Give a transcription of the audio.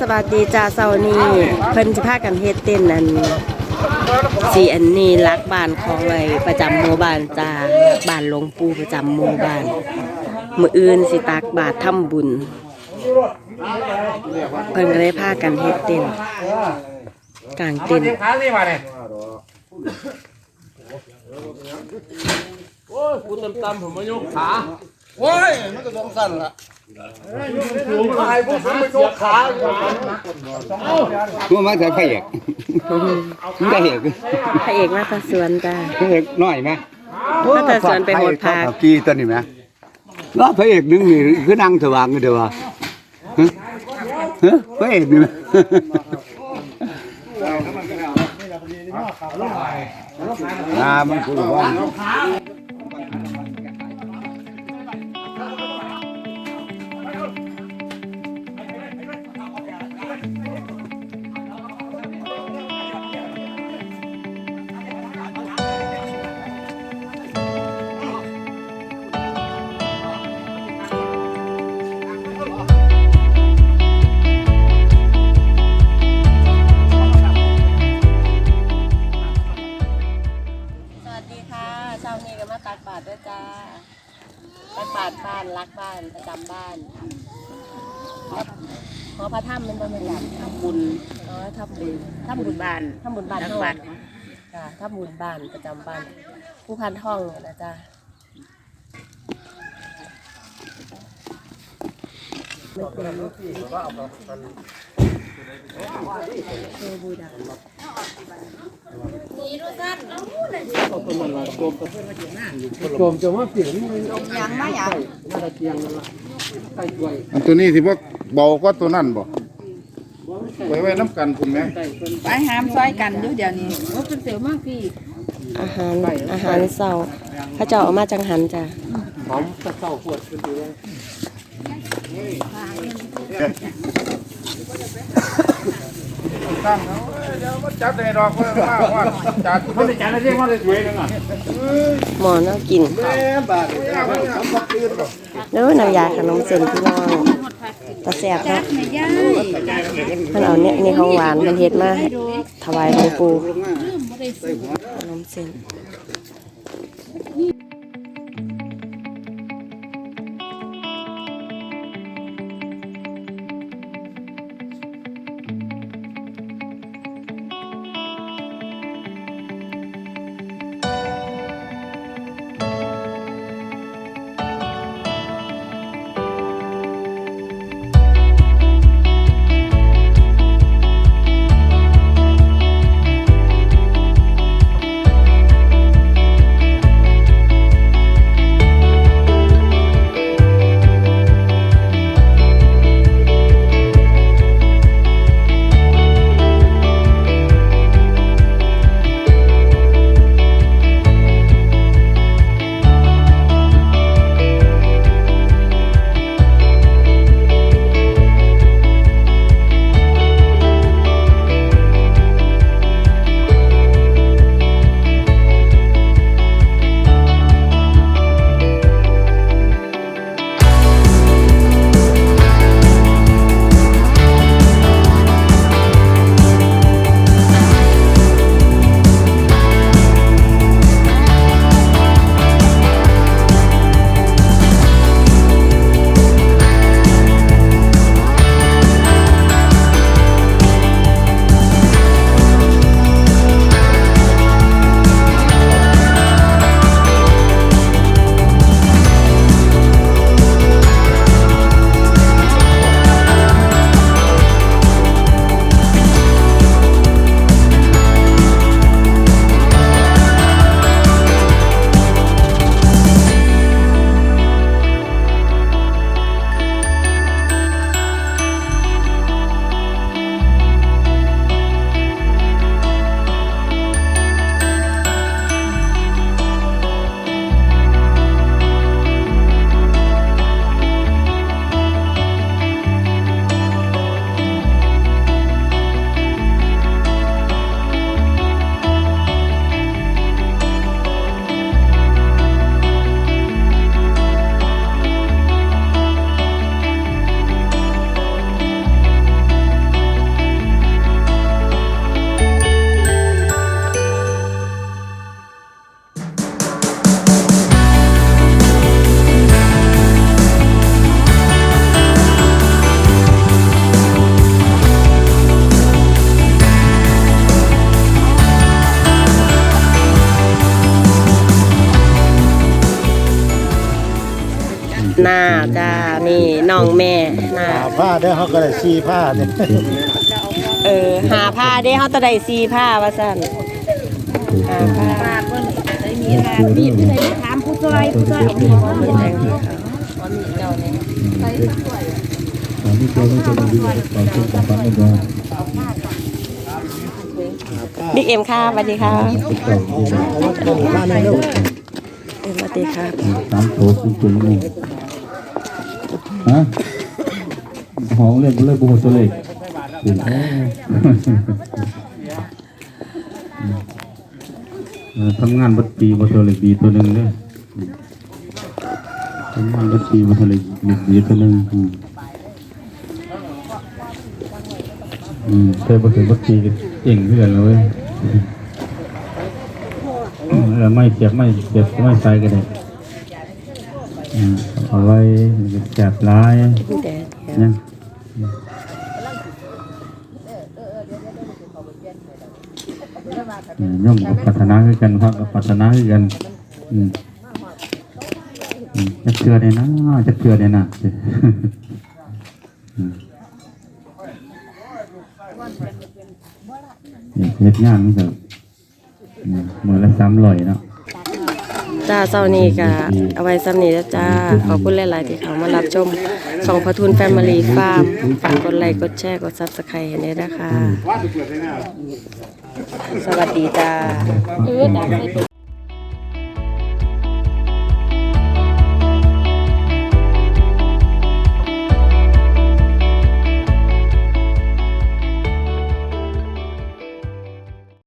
สวัสดีจ้าเสาร์นี้เพิ่นสิพากันเฮ็ดเต้นอันสีอันนี้รักบ้านของไอ้ประจำหมู่บ้านจ้าบ้านหลวงปู่ประจำหมู่บ้าน มื้ออื่นสิตักบาตรทำบุญ เพิ่นก็เลยพากันเฮ็ดเต้นกลางเต้นโอ้ยกูตำๆผมมายกขาโอ้ยมันก็ต้องสั่นละ ไอ้พวกผมไปโยกขาเมื่อมาแต่พระเอกมันได้เอกพระเอกมาตาสวนจ้าพระเอกน้อยไหมมาตาสวนไปโหดพักเอากี่ตัวนี่ไหมแล้วพระเอกนึงนี่คือนั่งสว่างกันเดียววะฮะฮะพระเอกนี่ไหมอ่ามันคือว่า เช้านี้ก็มาตักบาตรด้วยจ้าตักบาตรบ้านรักบ้านประจำบ้านหอพระถ้ำมันเป็นแบบทำบุญอ๋อทำบุญทำบุญบ้านทำบุญบ้านรักเท่าบ้านจ้าทำบุญบ้านประจำบ้าน ผู้พันท่องเนี่ยนะจ้าเทบูดา โจมจะมาเปลี่ยนยังไม่อยากอันตัวนี้ที่ว่าเบากว่าตัวนั่นบ่ไว้ไว้น้ำกันคุณแม่ไปหามซอยกันอยู่เดี๋ยวนี้ว่าเป็นเสียวมากพี่อาหารอาหารเศร้าพระเจ้าเอามาจังหันจ้าหอมตะเศร้าปวดเป็นตัวเลย ตั้งเอาเดี๋ยวมันจับได้ดอกว่าว่าจัดมันจะจานอะไรเรียกว่าเลยสวยนึงอะหมอน่ากินแม่บาดเอาไว้ทำบักตื่นบ่แล้วน้ำยาขนมเส้นพี่น้องตะแสบเนาะม่านเอาเนี่ยนี่ของหวานเพิ่นเฮ็ดมาให้ถวายหลวงปู่ขนมเส้น หน้าจ้านี่น้องแม่หน้าผ้าได้เขาก็ได้ซีผ้าเนี่ยเออหาผ้าเด้เฮาตะได้ซีผ้าว่าซั่นหาผ้าปากเพิ่นได้มีลามีผู้ใดถามผู้ช่วยผู้ช่วยเอามีบ่มีแดงสีขาวเจ้าเนี่ยอันนี้ตัวนี้จะดีกว่าชุดของฟังไม่ได้บิ๊กเอ็มค่ะสวัสดีค่ะบ้านในลูกเอ็มสวัสดีค่ะสามโถจริงๆนี่ ฮะห้องเล่นเล่นบุหตัวเล็กถึงทำงานบัดปีบัตัวเล็กดีตัวหนึ่งเลยทำงานบัดปีบัตัวเล็กดีตัวหนึ่งอืมอืมเธอบัถึงบัดปีเก่งเพื่อนเลยเออไม่เสียบไม่เสียบไม่ใส่ก็ได้อืม เอาไว้แสบร้ายแดดเดียวเนี่ยอืมย่อมก็พัฒนาขึ้นกันพักก็พัฒนาขึ้นกันอืมอืมจะเชื่อได้นะจะเชื่อได้นะอืมเนี่ยเฮ็ดงานมันก็อืมมือละสามร้อยเนาะ จ้าเจ้านี้ก็เอาไว้สำนีแล้วจ้า ขอบคุณหลาย ๆ ที่เขามารับชมช่องพอทุนแฟมิลี่ฟาร์มฝากกดไลค์กดแชร์กดซับสไครต์ให้ด้วยนะคะ สวัสดีจ้า